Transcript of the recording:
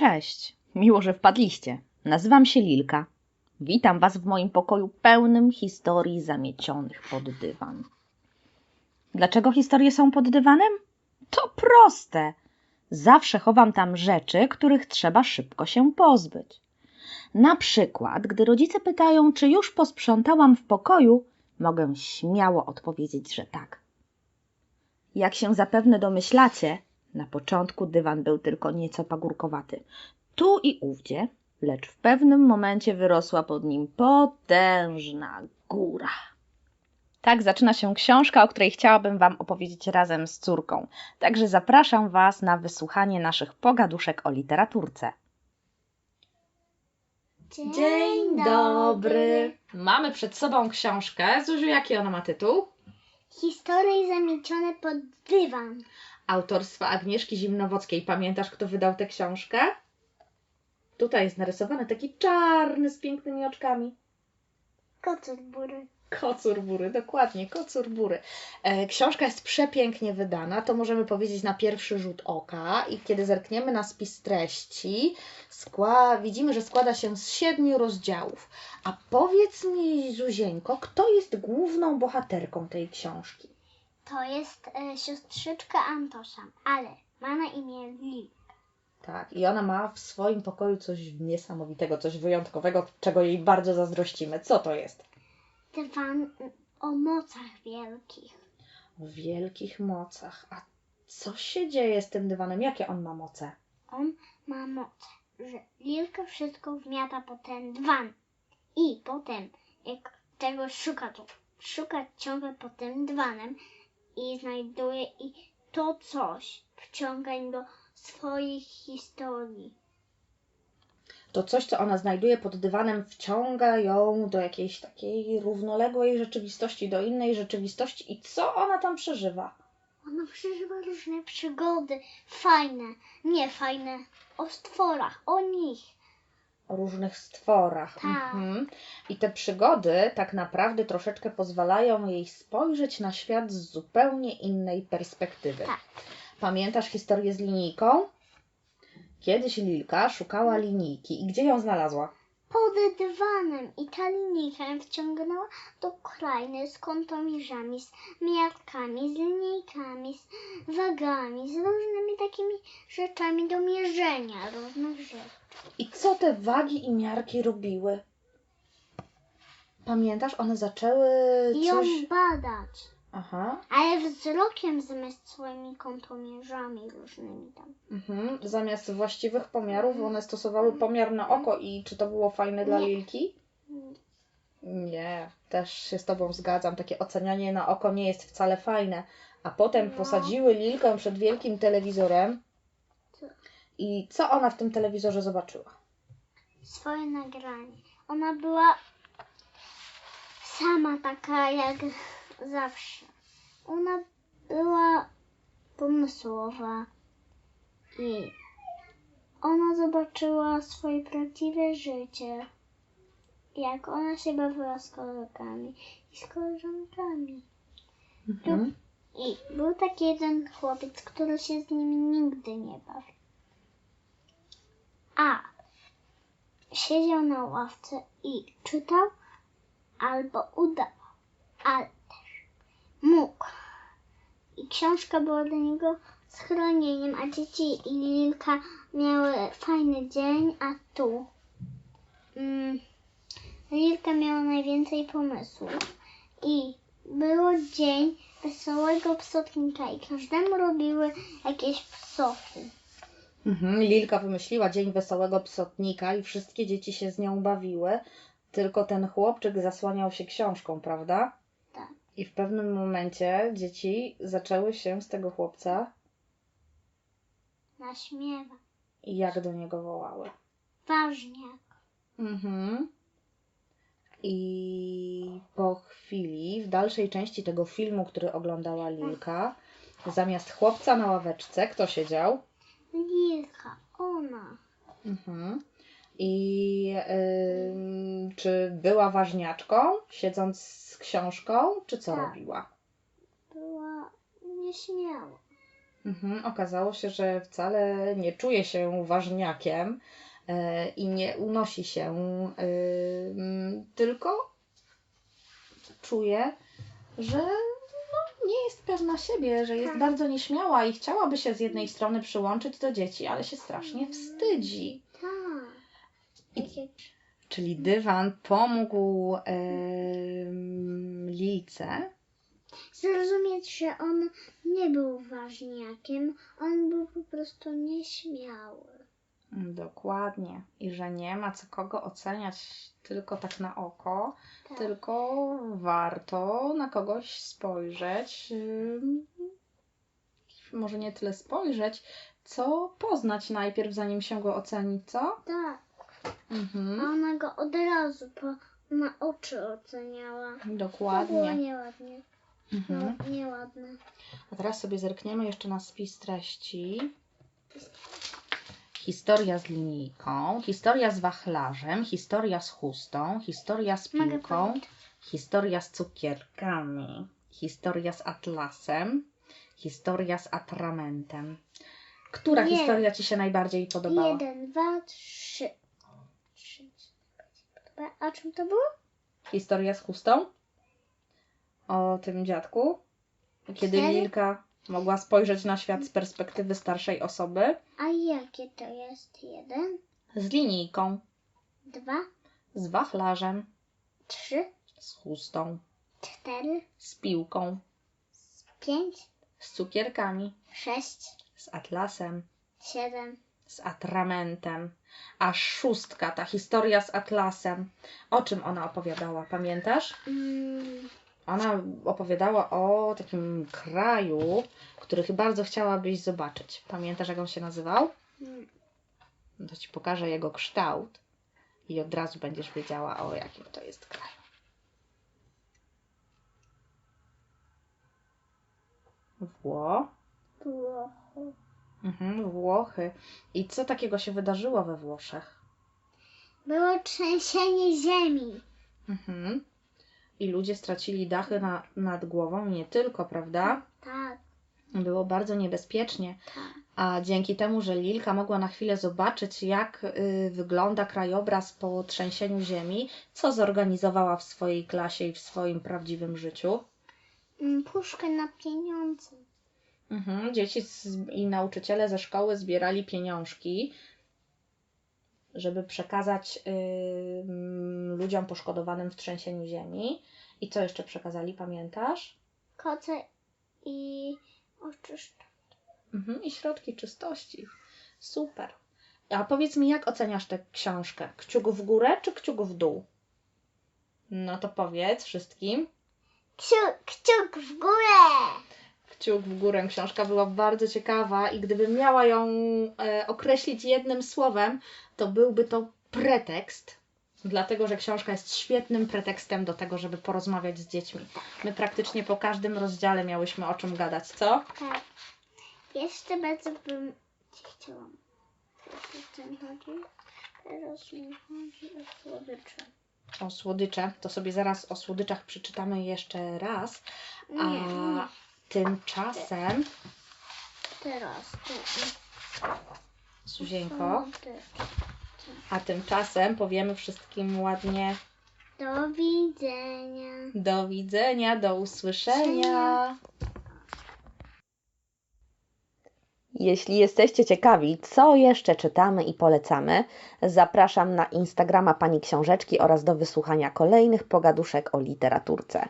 Cześć, miło, że wpadliście. Nazywam się Lilka. Witam Was w moim pokoju pełnym historii zamiecionych pod dywan. Dlaczego historie są pod dywanem? To proste. Zawsze chowam tam rzeczy, których trzeba szybko się pozbyć. Na przykład, gdy rodzice pytają, czy już posprzątałam w pokoju, mogę śmiało odpowiedzieć, że tak. Jak się zapewne domyślacie, na początku dywan był tylko nieco pagórkowaty. Tu i ówdzie, lecz w pewnym momencie wyrosła pod nim potężna góra. Tak zaczyna się książka, o której chciałabym Wam opowiedzieć razem z córką. Także zapraszam Was na wysłuchanie naszych pogaduszek o literaturce. Dzień dobry. Mamy przed sobą książkę. Zuziu, jaki ona ma tytuł? Historie zamiecione pod dywan. Autorstwa Agnieszki Zimnowockiej. Pamiętasz, kto wydał tę książkę? Tutaj jest narysowany taki czarny z pięknymi oczkami. Kocur bury. Kocur bury, dokładnie, kocur bury. E, książka jest przepięknie wydana, to możemy powiedzieć na pierwszy rzut oka i kiedy zerkniemy na spis treści, widzimy, że składa się z siedmiu rozdziałów. A powiedz mi, Zuzieńko, kto jest główną bohaterką tej książki? To jest e, siostrzyczka Antosza, ale ma na imię Li. Tak, i ona ma w swoim pokoju coś niesamowitego, coś wyjątkowego, czego jej bardzo zazdrościmy. Co to jest? Dywan o mocach wielkich. O wielkich mocach. A co się dzieje z tym dywanem? Jakie on ma moce? On ma moc, że Lilka wszystko wmiata po ten dywan. I potem, jak czegoś szuka, to szuka ciągle pod tym dywanem i znajduje i to coś wciąga do swoich historii. To coś, co ona znajduje pod dywanem, wciąga ją do jakiejś takiej równoległej rzeczywistości, do innej rzeczywistości. I co ona tam przeżywa? Ona przeżywa różne przygody, fajne, nie fajne, o stworach, o nich. O różnych stworach. Tak. Mhm. I te przygody tak naprawdę troszeczkę pozwalają jej spojrzeć na świat z zupełnie innej perspektywy. Tak. Pamiętasz historię z linijką? Kiedyś Lilka szukała linijki i gdzie ją znalazła? Pod dywanem i ta linijka ją wciągnęła do krainy z kątomierzami, z miarkami, z linijkami, z wagami, z różnymi takimi rzeczami do mierzenia różnych rzeczy. I co te wagi i miarki robiły? Pamiętasz, one zaczęły I ją coś... badać, Aha. ale wzrokiem zamiast swoimi kątomierzami różnymi tam. Mhm. Zamiast właściwych pomiarów one stosowały pomiar na oko i czy to było fajne dla Nie. Lilki? Nie, też się z Tobą zgadzam. Takie ocenianie na oko nie jest wcale fajne. A potem No. posadziły Lilkę przed wielkim telewizorem. Co? I co ona w tym telewizorze zobaczyła? swoje nagranie. Ona była sama taka jak zawsze. Ona była pomysłowa i ona zobaczyła swoje prawdziwe życie. Jak ona się bawiła z kolegami i z koleżankami. Mhm. I był taki jeden chłopiec, który się z nimi nigdy nie bawił. A siedział na ławce i czytał albo udawał, ale mógł. I książka była dla niego schronieniem, a dzieci i Lilka miały fajny dzień, a tu mm, Lilka miała najwięcej pomysłów. I było dzień wesołego psotnika i każdemu robiły jakieś psoty. Mhm. Lilka wymyśliła dzień wesołego psotnika i wszystkie dzieci się z nią bawiły. Tylko ten chłopczyk zasłaniał się książką, prawda? I w pewnym momencie dzieci zaczęły się z tego chłopca Naśmiewa. i jak do niego wołały. Ważniak. Mhm. I po chwili, w dalszej części tego filmu, który oglądała Lilka, zamiast chłopca na ławeczce, kto siedział? Lilka, ona. Mhm. I czy była ważniaczką, siedząc z książką, czy co Tak. robiła? Była nieśmiała. Mhm, okazało się, że wcale nie czuje się ważniakiem e, i nie unosi się, mm, tylko czuje, że no, nie jest pewna siebie, że jest Tak. bardzo nieśmiała i chciałaby się z jednej strony przyłączyć do dzieci, ale się strasznie wstydzi. Czyli dywan pomógł em, Lilce zrozumieć, że on nie był ważniakiem, on był po prostu nieśmiały. Dokładnie. I że nie ma co kogo oceniać tylko tak na oko, Tak. tylko warto na kogoś spojrzeć. Może nie tyle spojrzeć, co poznać najpierw, zanim się go oceni, co? Tak. A Mhm. ona go od razu po, na oczy oceniała. To było Dokładnie. nieładnie. Mhm. No, nieładne. A teraz sobie zerkniemy jeszcze na spis treści. Historia z linijką, historia z wachlarzem, historia z chustą, historia z Mogę piłką, powiedzieć. historia z cukierkami, historia z atlasem, historia z atramentem. Która Nie. historia Ci się najbardziej podobała? Jeden, dwa. Trzy. A czym to było? Historia z chustą? O tym dziadku? Kiedy Serio? Lilka mogła spojrzeć na świat z perspektywy starszej osoby? A jakie to jest? Jeden, Z linijką, dwa, z wachlarzem, trzy, z chustą, cztery, z piłką, pięć, z cukierkami, sześć, z atlasem, siedem. z atramentem. A szóstka, ta historia z atlasem. O czym ona opowiadała, pamiętasz? Mm, Ona opowiadała o takim kraju, który ty bardzo chciałabyś zobaczyć. Pamiętasz, jak on się nazywał? mm, No to ci pokażę jego kształt i od razu będziesz wiedziała, o jakim to jest kraju. Wło. Włochy. Mhm, Włochy. I co takiego się wydarzyło we Włoszech? Było trzęsienie ziemi. Mhm. I ludzie stracili dachy na, nad głową, nie tylko, prawda? Tak, Było bardzo niebezpiecznie. tak. A dzięki temu, że Lilka mogła na chwilę zobaczyć, jak y, wygląda krajobraz po trzęsieniu ziemi, co zorganizowała w swojej klasie i w swoim prawdziwym życiu. Mm, Puszkę na pieniądze. Mhm. Dzieci z, i nauczyciele ze szkoły zbierali pieniążki, żeby przekazać ludziom poszkodowanym w trzęsieniu ziemi. I co jeszcze przekazali, pamiętasz? Koce i oczyszcz. Mhm. I środki czystości. Super. A powiedz mi, jak oceniasz tę książkę? Kciuk w górę czy kciuk w dół? No to powiedz wszystkim. Kciuk, kciuk w górę! Kciuk w górę. Książka była bardzo ciekawa i gdybym miała ją e, określić jednym słowem, to byłby to pretekst, dlatego że książka jest świetnym pretekstem do tego, żeby porozmawiać z dziećmi. My praktycznie po każdym rozdziale miałyśmy o czym gadać, co? Tak. Jeszcze bardzo bym chciałam. Chodzi? Teraz mi chodzi o słodycze. O słodycze, to sobie zaraz o słodyczach przeczytamy jeszcze raz, a Nie, nie. Tymczasem, Teraz. Tu. Suzieńko, a tymczasem powiemy wszystkim ładnie Do widzenia. do widzenia, do usłyszenia. Jeśli jesteście ciekawi, co jeszcze czytamy i polecamy, zapraszam na Instagrama Pani Książeczki oraz do wysłuchania kolejnych pogaduszek o literaturce.